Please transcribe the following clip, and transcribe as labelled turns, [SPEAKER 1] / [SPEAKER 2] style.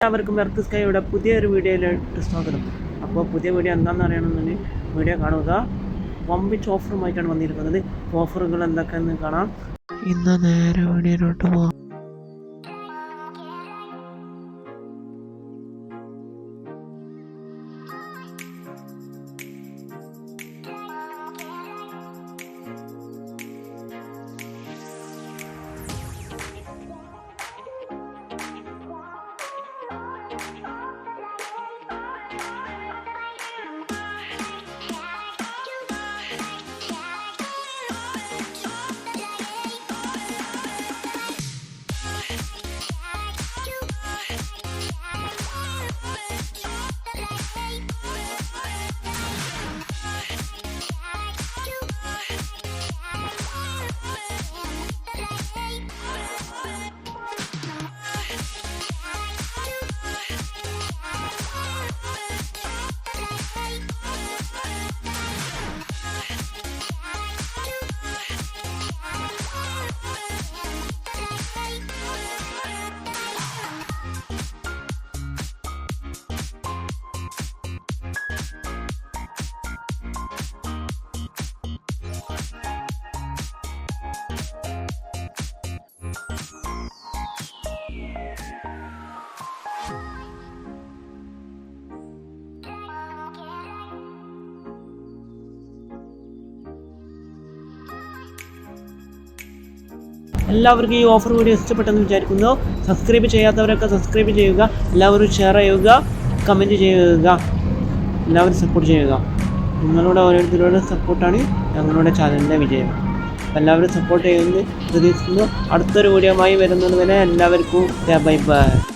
[SPEAKER 1] എല്ലാവർക്കും വെർത്ത് സ്കൈയുടെ പുതിയൊരു വീഡിയോയിലേക്ക് സ്വാഗതം. അപ്പോൾ പുതിയ വീഡിയോ എന്താണെന്ന് അറിയണമെന്നുണ്ടെങ്കിൽ വീഡിയോ കാണുക. വമ്പിച്ച് ഓഫറുമായിട്ടാണ് വന്നിരിക്കുന്നത്. ഓഫറുകൾ എന്തൊക്കെയെന്ന് കാണാം. ഇന്ന് നേരെ വീഡിയോയിലോട്ട് പോകാം എല്ലാവർക്കും ഈ ഓഫർ വീഡിയോ ഇഷ്ടപ്പെട്ടെന്ന് വിചാരിക്കുന്നു. സബ്സ്ക്രൈബ് ചെയ്യാത്തവരൊക്കെ സബ്സ്ക്രൈബ് ചെയ്യുക. എല്ലാവരും ഷെയർ ചെയ്യുക. കമന്റ് ചെയ്യുക. എല്ലാവരും സപ്പോർട്ട് ചെയ്യുക. നിങ്ങളുടെ ഓരോരുത്തരുടെ സപ്പോർട്ടാണ് ഞങ്ങളുടെ ചാനലിന്റെ വിജയം. എല്ലാവരും സപ്പോർട്ട് ചെയ്യുമെന്ന് പ്രതീക്ഷിക്കുന്നു. അടുത്തൊരു വീഡിയോയുമായി വരുന്നത് വരെ എല്ലാവർക്കും ബൈ ബൈ